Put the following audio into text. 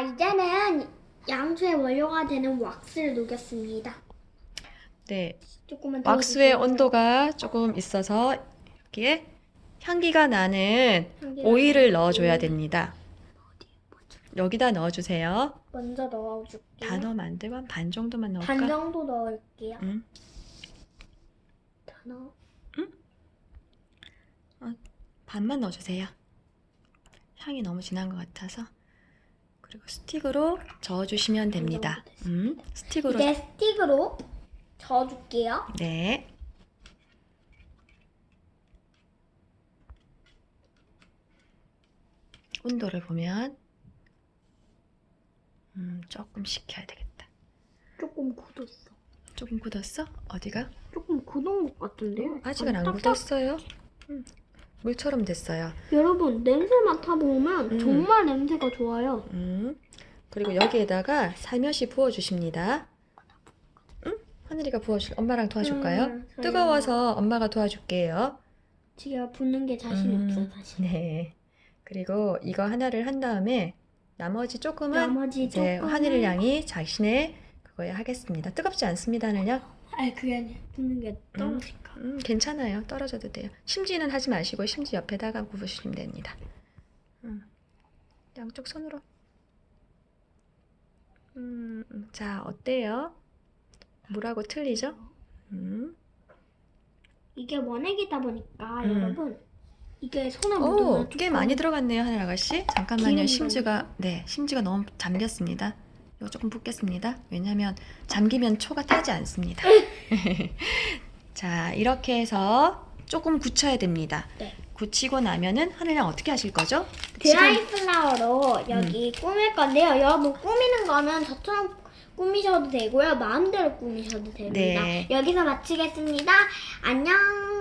자, 이제는 양초의 원료가 되는 왁스를 녹였습니다. 네, 조금만 더 왁스의 넣어주세요. 온도가 조금 있어서 여기에 향기가 나는 향기가 오일을 나는 넣어줘야 오일. 됩니다. 여기다 넣어주세요. 먼저 넣어줄게요. 되고 한반 정도만 넣을까? 반 정도 넣을게요. 응. 다 넣어. 반만 넣어주세요. 향이 너무 진한 것 같아서. 그리고 스틱으로 저어주시면 됩니다. 음, 스틱으로. 이제 스틱으로 저어줄게요. 네. 온도를 보면 음, 조금 식혀야 되겠다. 조금 굳었어. 조금 굳었어? 어디가? 조금 굳은 것 같은데요? 아직은 안 딱딱- 굳었어요. 음, 물처럼 됐어요. 여러분 냄새 맡아보면 음. 정말 냄새가 좋아요. 음, 그리고 여기에다가 살며시 부어주십니다. 음? 하늘이가 부어줄, 엄마랑 도와줄까요? 음, 저희가 뜨거워서 엄마가 도와줄게요. 제가 붓는 게 자신이 음, 없어요 사실. 네. 그리고 이거 하나를 한 다음에 나머지 조금은 나머지 이제 조금은- 하늘 양이 자신의 그거에 하겠습니다. 뜨겁지 않습니다, 하늘 양. 아니 그게 아니라 붓는 게 떨어질까. 음, 괜찮아요. 떨어져도 돼요. 심지는 하지 마시고 심지 옆에다가 굽으시면 됩니다. 음, 양쪽 손으로. 음, 음, 자, 어때요? 물하고 틀리죠? 음. 이게 원액이다 보니까 음. 여러분 이게 손에 오, 묻으면 꽤 조금 많이 들어갔네요, 하늘 아가씨. 잠깐만요. 심지가 네, 심지가 너무 잠겼습니다. 이거 조금 붓겠습니다. 왜냐면 잠기면 초가 타지 않습니다. 자, 이렇게 해서 조금 굳혀야 됩니다. 네. 굳히고 나면은 하늘양 어떻게 하실 거죠? 드라이 플라워로 여기 꾸밀 건데요. 여러분 꾸미는 거는 저처럼 꾸미셔도 되고요. 마음대로 꾸미셔도 됩니다. 네. 여기서 마치겠습니다. 안녕.